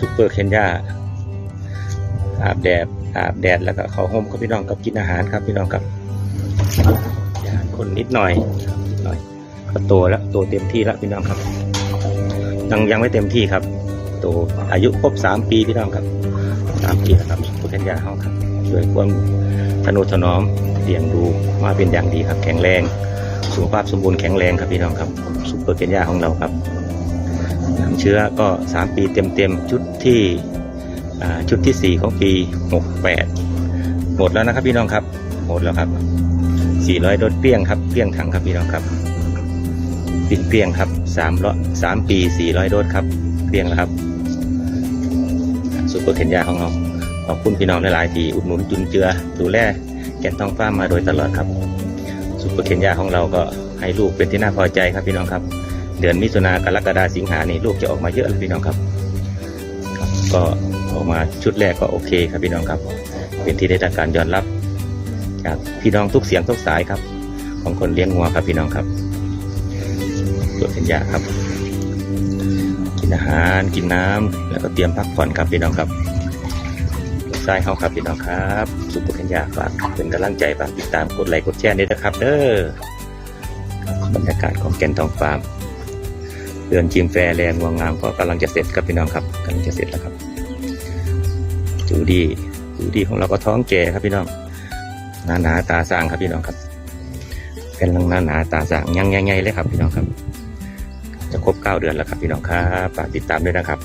ซูเปอร์เคนยาอาบแดดอาบแดดแล้วก็เขาห้มครับพี่น้องกับกินอาหารครับพี่น้องครับอาหารคนนิดหน่อยนิดหน่อยก็โตแล้วโตเต็มที่แล้วพี่น้องครับ ยังยังไม่เต็มที่ครับ โตอายุครบสามปีพี่น้องครับสามปีแล้วครับซูเปอร์เคนยาเขาครับช่วยความทนุถนอมเลี้ยงดูมาเป็นอย่างดีครับ แข็งแรงสุขภาพสมบูรณ์แข็งแรงครับพี่น้องครับซูเปอร์เคนยาของเราครับ น้ำเชื้อก็ 3 ปีเต็มๆชุดที่ชุดที่ 4 ของปี 68 หมดแล้วนะครับพี่น้องครับ หมดแล้วครับ 400 โดสเปี้ยงครับเปี้ยงถังครับพี่น้องครับปินเปี้ยงครับ3ร้อย3ปี 400 โดสครับเปี้ยงแล้วครับซูเปอร์เคนยาของเราขอบคุณพี่น้องหลายๆที่อุดหนุนจุนเจือดูแลแกนทองฟ้ามาโดยตลอดครับซุปเปอร์เคนยาของเราก็ให้ลูกเป็นที่น่าพอใจครับพี่น้องครับ เดือนมิถุนากรกฎาสิงหานี่ลูกจะออกมาเยอะเลยพี่น้องครับ ก็ออกมาชุดแรกก็โอเคครับพี่น้องครับ เป็นที่ได้รับการยอมรับ จากพี่น้องทุกเสียงทุกสายครับ ของคนเลี้ยงงัวครับพี่น้องครับตัวเคนยาครับ กินอาหารกินน้ำแล้วก็เตรียมพักผ่อนครับพี่น้องครับใช่เข้าครับพี่น้องครับ สุปเปอร์เคนยาฝากเป็นกำลังใจฝากติดตามกดไลค์กดแชร์ด้วยนะครับ เด้อบรรยากาศของแก่นทองฟาร์ม เดือนจิมแฟรแลนด์วังงามก็กำลังจะเสร็จครับพี่น้องครับกำลังจะเสร็จแล้วครับจูดีจูดีของเราก็ท้องแก่ครับพี่น้องหนาหนาตาสางครับพี่น้องครับเป็นลังหนาหนาตาสางยังไงเลยครับพี่น้องครับ จะครบเก้าเดือนแล้วครับพี่น้องครับฝากติดตามด้วยนะครับ